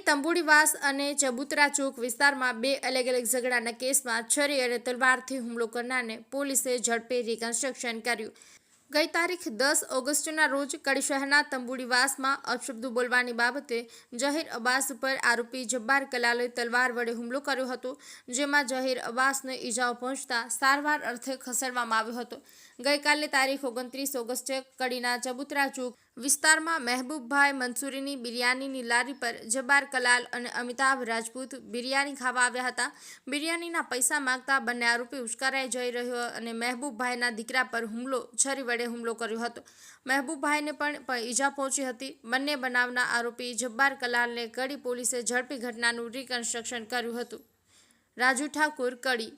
તંબુડીવાસ અને ચબુતરા ચોક વિસ્તારમાં બે અલગ અલગ ઝઘડાના કેસમાં છરી અને તલવારથી હુમલો કરનારને પોલીસે ઝડપે રિકન્સ્ટ્રક્શન કર્યું. ગઈ તારીખ દસ ઓગસ્ટના રોજ કડી શહેરના તંબુડીવાસમાં અપશબ્દો બોલવાની બાબતે જહીર અબ્બાસ ઉપર આરોપી જબ્બાર કલાલે તલવાર વડે હુમલો કર્યો હતો, જેમાં જહીર અબ્બાસને ઈજાઓ પહોંચતા સારવાર અર્થે ખસેડવામાં આવ્યો હતો. ગઈકાલે તારીખ ઓગણત્રીસ ઓગસ્ટે કડીના ચબુતરા ચોક વિસ્તારમાં મહેબૂબભાઈ મંસૂરીની બિરયાનીની લારી પર જબ્બાર કલાલ અને અમિતાભ રાજપૂત બિરયાની ખાવા આવ્યા હતા. બિરયાનીના પૈસા માંગતા બંને આરોપી ઉશ્કારાઈ જઈ રહ્યો અને મહેબૂબભાઈના દીકરા પર હુમલો, છરી વડે હુમલો કર્યો હતો. મહેબૂબભાઈને પણ ઈજા પહોંચી હતી. બંને બનાવના આરોપી જબ્બાર કલાલને કડી પોલીસે ઝડપી ઘટનાનું રિકન્સ્ટ્રક્શન કર્યું હતું. રાજુ ઠાકુર, કડી